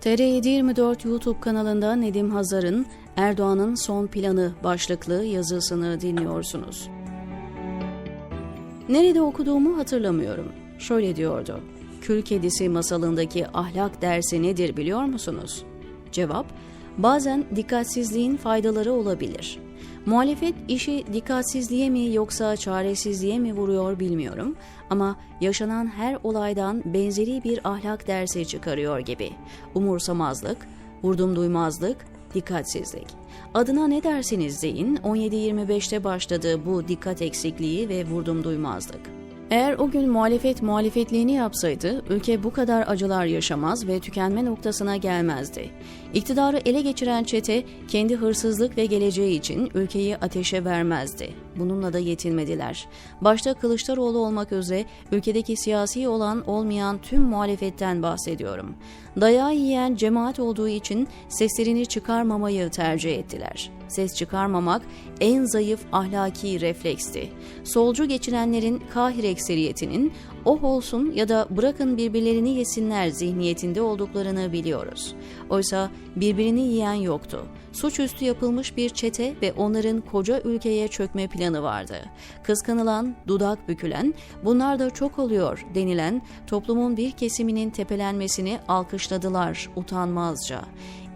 TR724 YouTube kanalında Nedim Hazar'ın Erdoğan'ın son planı başlıklı yazısını dinliyorsunuz. Nerede okuduğumu hatırlamıyorum. Şöyle diyordu. Kül kedisi masalındaki ahlak dersi nedir biliyor musunuz? Cevap, bazen dikkatsizliğin faydaları olabilir. Muhalefet işi dikkatsizliğe mi yoksa çaresizliğe mi vuruyor bilmiyorum ama yaşanan her olaydan benzeri bir ahlak dersi çıkarıyor gibi. Umursamazlık, vurdum duymazlık, dikkatsizlik. Adına ne dersiniz deyin 17-25'te başladı bu dikkat eksikliği ve vurdum duymazlık. Eğer o gün muhalefet muhalefetliğini yapsaydı ülke bu kadar acılar yaşamaz ve tükenme noktasına gelmezdi. İktidarı ele geçiren çete kendi hırsızlık ve geleceği için ülkeyi ateşe vermezdi. Bununla da yetinmediler. Başta Kılıçdaroğlu olmak üzere ülkedeki siyasi olan olmayan tüm muhalefetten bahsediyorum. Dayağı yiyen cemaat olduğu için seslerini çıkarmamayı tercih ettiler. Ses çıkarmamak en zayıf ahlaki refleksti. Solcu geçinenlerin kahir ekseriyetinin oh olsun ya da bırakın birbirlerini yesinler zihniyetinde olduklarını biliyoruz. Oysa birbirini yiyen yoktu. Suçüstü yapılmış bir çete ve onların koca ülkeye çökme planı vardı. Kıskanılan, dudak bükülen, bunlar da çok oluyor denilen toplumun bir kesiminin tepelenmesini alkışladılar utanmazca.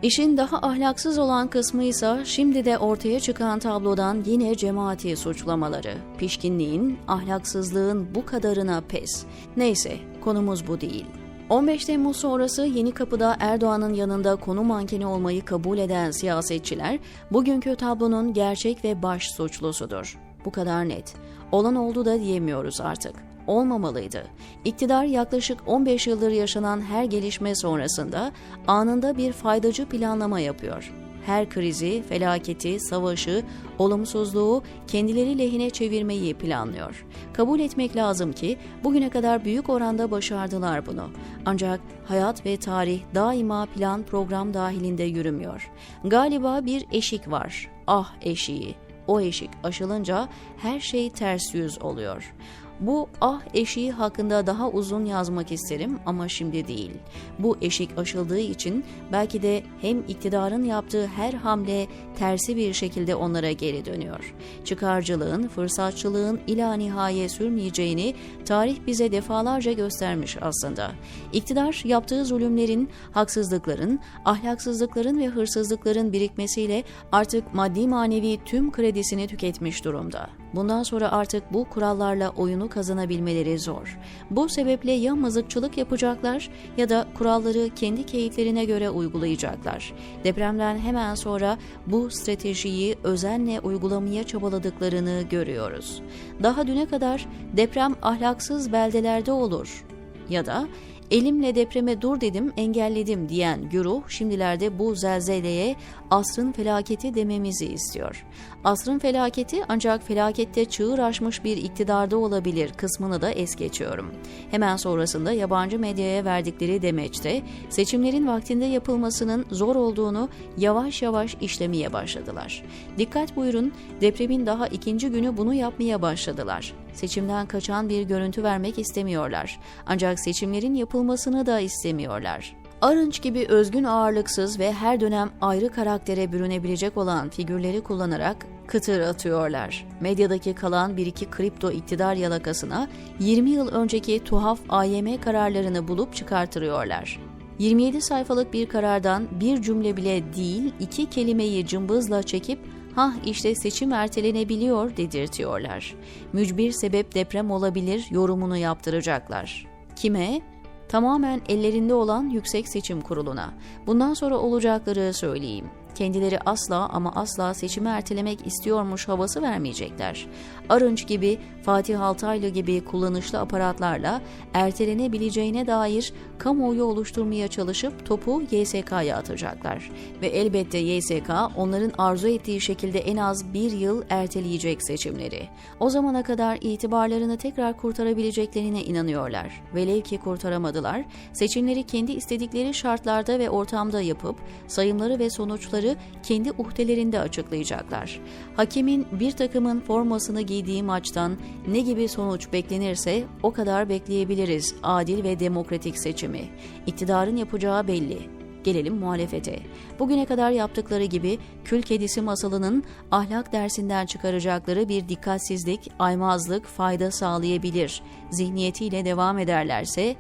İşin daha ahlaksız olan kısmı ise şimdi de ortaya çıkan tablodan yine cemaati suçlamaları. Pişkinliğin, ahlaksızlığın bu kadarına pes. Neyse, konumuz bu değil. 15 Temmuz sonrası Yeni Kapı'da Erdoğan'ın yanında konu mankeni olmayı kabul eden siyasetçiler bugünkü tablonun gerçek ve baş suçlusudur. Bu kadar net. Olan oldu da diyemiyoruz artık olmamalıydı. İktidar yaklaşık 15 yıldır yaşanan her gelişme sonrasında anında bir faydacı planlama yapıyor. Her krizi, felaketi, savaşı, olumsuzluğu kendileri lehine çevirmeyi planlıyor. Kabul etmek lazım ki bugüne kadar büyük oranda başardılar bunu. Ancak hayat ve tarih daima plan program dahilinde yürümüyor. Galiba bir eşik var. Ah eşiği. O eşik aşılınca her şey ters yüz oluyor. Bu ah eşiği hakkında daha uzun yazmak isterim ama şimdi değil. Bu eşik aşıldığı için belki de hem iktidarın yaptığı her hamle tersi bir şekilde onlara geri dönüyor. Çıkarcılığın, fırsatçılığın ila nihaye sürmeyeceğini tarih bize defalarca göstermiş aslında. İktidar yaptığı zulümlerin, haksızlıkların, ahlaksızlıkların ve hırsızlıkların birikmesiyle artık maddi manevi tüm kredisini tüketmiş durumda. Bundan sonra artık bu kurallarla oyunu kazanabilmeleri zor. Bu sebeple ya mızıkçılık yapacaklar ya da kuralları kendi keyiflerine göre uygulayacaklar. Depremden hemen sonra bu stratejiyi özenle uygulamaya çabaladıklarını görüyoruz. Daha düne kadar deprem ahlaksız beldelerde olur ya da elimle depreme dur dedim engelledim diyen güruh şimdilerde bu zelzeleye asrın felaketi dememizi istiyor. Asrın felaketi ancak felakette çığır aşmış bir iktidarda olabilir kısmını da es geçiyorum. Hemen sonrasında yabancı medyaya verdikleri demeçte seçimlerin vaktinde yapılmasının zor olduğunu yavaş yavaş işlemeye başladılar. Dikkat buyurun depremin daha ikinci günü bunu yapmaya başladılar. Seçimden kaçan bir görüntü vermek istemiyorlar. Ancak seçimlerin yapılmasını da istemiyorlar. Arınç gibi özgün ağırlıksız ve her dönem ayrı karaktere bürünebilecek olan figürleri kullanarak kıtır atıyorlar. Medyadaki kalan bir iki kripto iktidar yalakasına 20 yıl önceki tuhaf AYM kararlarını bulup çıkartırıyorlar. 27 sayfalık bir karardan bir cümle bile değil iki kelimeyi cımbızla çekip hah işte seçim ertelenebiliyor dedirtiyorlar. Mücbir sebep deprem olabilir yorumunu yaptıracaklar. Kime? Tamamen ellerinde olan Yüksek Seçim Kurulu'na. Bundan sonra olacakları söyleyeyim kendileri asla ama asla seçimi ertelemek istiyormuş havası vermeyecekler. Arınç gibi, Fatih Altaylı gibi kullanışlı aparatlarla ertelenebileceğine dair kamuoyu oluşturmaya çalışıp topu YSK'ya atacaklar. Ve elbette YSK onların arzu ettiği şekilde en az bir yıl erteleyecek seçimleri. O zamana kadar itibarlarını tekrar kurtarabileceklerine inanıyorlar. Velev ki kurtaramadılar, seçimleri kendi istedikleri şartlarda ve ortamda yapıp sayımları ve sonuçları kendi uhdelerinde açıklayacaklar. Hakemin bir takımın formasını giydiği maçtan ne gibi sonuç beklenirse o kadar bekleyebiliriz adil ve demokratik seçimi. İktidarın yapacağı belli. Gelelim muhalefete. Bugüne kadar yaptıkları gibi Kül Kedisi masalının ahlak dersinden çıkaracakları bir dikkatsizlik, aymazlık fayda sağlayabilir. Zihniyetiyle devam ederlerse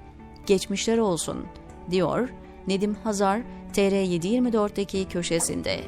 geçmişler olsun, diyor Nedim Hazar TR724'deki köşesinde.